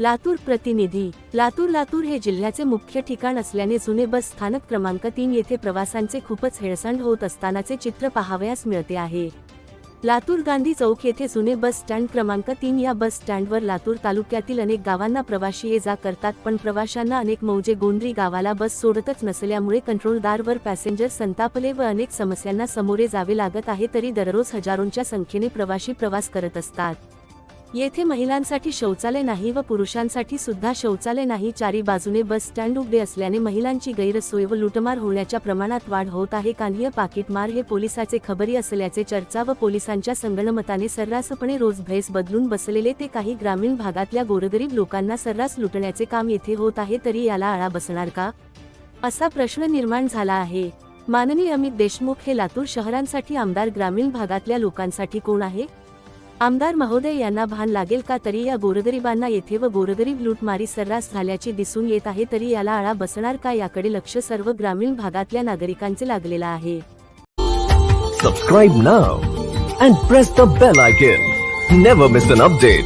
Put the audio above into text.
लातूर प्रतिनिधी. लातूर लातूर हे जिल्ह्याचे मुख्य ठिकाण असल्याने जुने बस स्थानक क्रमांक तीन येथे प्रवासांचे खूपच हेळसांड होत असतानाचे चित्र पाहावयास मिळते आहे. लातूर गांधी चौक येथे जुने बस स्टँड क्रमांक तीन या बस स्टँडवर लातूर तालुक्यातील अनेक गावांना प्रवाशी ये जा करतात पण प्रवाशांना अनेक मौजे गोंद्री गावाला बस सोडतच नसल्यामुळे कंट्रोलदारवर पॅसेंजर संतापले व अनेक समस्यांना समोरे जावे लागत आहे तरी दररोज हजारोंच्या संख्येने प्रवाशी प्रवास करत असतात. येथे महिलांसाठी शौचालय नाही व पुरुषांसाठी सुद्धा शौचालय नाही. चारी बाजूने बस स्टँड उघडे असल्याने महिलांची गैरसोय व लुटमार होण्याच्या प्रमाणात वाढ होत आहे. कान्हीय पाकिटमार हे पोलिसाचे खबरी असल्याचे चर्चा व पोलिसांच्या संगणमताने सर्रासपणे रोज भैस बदलून बसलेले ते काही ग्रामीण भागातल्या गोरगरीब लोकांना सर्रास लुटण्याचे काम येथे होत आहे. तरी याला आळा बसणार का? असा प्रश्न निर्माण झाला आहे. माननीय अमित देशमुख हे लातूर शहरांसाठी आमदार ग्रामीण भागातल्या लोकांसाठी कोण आहे? आमदार महोदय यांना भान लागेल का तरी या गोरगरिबांना येथे व गोरगरीब लूटमारी सर्रास झाल्याचे दिसून येत आहे तरी याला आळा बसणार का याकडे लक्ष सर्व ग्रामीण भागातल्या नागरिकांचे लागलेलं आहे. Subscribe now and press the bell icon never miss an update